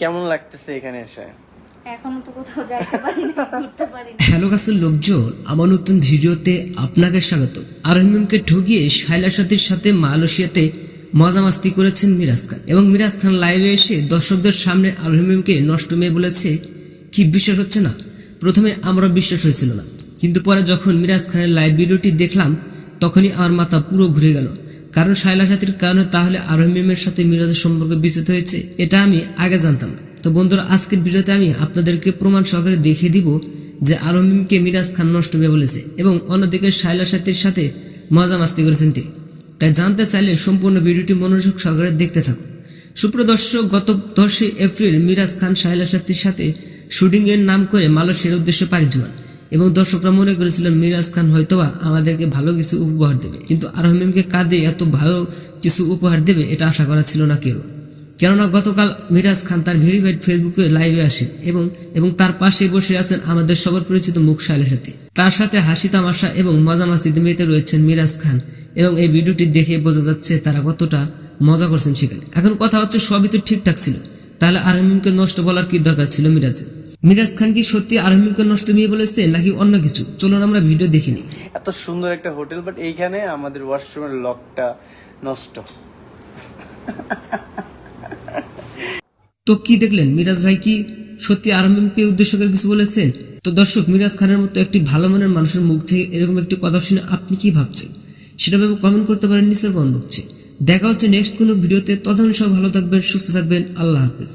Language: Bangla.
কেমন লাগতেছে এখানে এসে? এখনও তো কোথাও যাইতে পারি না ঘুরতে পারি না হ্যালো কাছের লোকজন আমার নতুন ভিডিওতে আপনাকে স্বাগত। আরহিমকে ঠকিয়ে শাইলা সাথীর সাথে মালয়েশিয়াতে মজা মাস্তি করেছেন মিরাজ খান এবং মিরাজ খান লাইভে এসে দর্শকদের সামনে আরহিমকে নষ্ট মেয়ে বলেছে কি বিশ্বাস হচ্ছে না? প্রথমে আমরা বিশ্বাস হয়েছিল না। কিন্তু পরে যখন মিরাজ খানের লাইভ ভিডিওটি দেখলাম তখনই আমার মাথা পুরো ঘুরে গেল। কারণ শাইলা সাথীর কারণে তাহলে আরহিমের সাথে মিরাজের সম্পর্ক বিচ্যুত হয়েছে, এটা আমি আগে জানতাম না। তো বন্ধুরা, আজকের ভিডিওতে আমি আপনাদেরকে প্রমাণ সহকারে দেখিয়ে দিব যে আলমিমকে মিরাজ খান নষ্ট হয়ে বলেছে এবং অন্যদিকে শাইলা সাথীর সাথে মজা মাস্তি করেছেন তিনি। তাই জানতে চাইলে সম্পূর্ণ ভিডিওটি মনোযোগ সহকারে দেখতে থাকুন। সুপ্রদর্শক গত দশই এপ্রিল মিরাজ খান শাইলা সাথীর সাথে শুটিং এর নাম করে মালয়েশিয়ার উদ্দেশ্যে পাড়ি জমান। এবং দর্শকরা মনে করেছিলেন মিরাজ খান হয়তোবা আমাদেরকে ভালো কিছু উপহার দেবে। কিন্তু আরহিমকে কাঁদে এত ভালো কিছু উপহার দেবে এটা আশা করা ছিল না কেউ। কেননা গতকাল মিরাজ খান তার ভেরিফাইড ফেসবুকে লাইভে আসেন এবং এবং তার পাশে বসে আছেন আমাদের সবার পরিচিত মুখ শাইলের সাথে। তার সাথে হাসি তামাশা এবং মজা মাস্তিতে মেতে রয়েছেন মিরাজ খান এবং এই ভিডিওটি দেখে বোঝা যাচ্ছে তারা কতটা মজা করছেন সেখানে। এখন কথা হচ্ছে সবই তো ঠিকঠাক ছিল। তাহলে আরমিনকে নষ্ট বলার কি দরকার ছিল মিরাজের? মিরাজ খান কি সত্যি আরমিনকে নষ্ট বলেছে নাকি অন্য কিছু? চলুন আমরা ভিডিও দেখিনি এত সুন্দর একটা হোটেল বাট এইখানে আমাদের ওয়াশরুমের লকটা নষ্ট। তো কি দেখলেন? মিরাজ ভাই কি সত্যি আরমিনকে উদ্দেশ্য করে কিছু বলেছেন? তো দর্শক মিরাজ খানের মতো একটি ভালো মনের মানুষের মুখ থেকে এরকম একটি কথা শুনে আপনি কি ভাবছেন? সেটা ভেবে কমেন্ট করতে পারেন নিচের কমেন্ট বক্সে। দেখা হচ্ছে নেক্সট কোনো ভিডিওতে। তখন সব ভালো থাকবেন সুস্থ থাকবেন। আল্লাহ হাফেজ।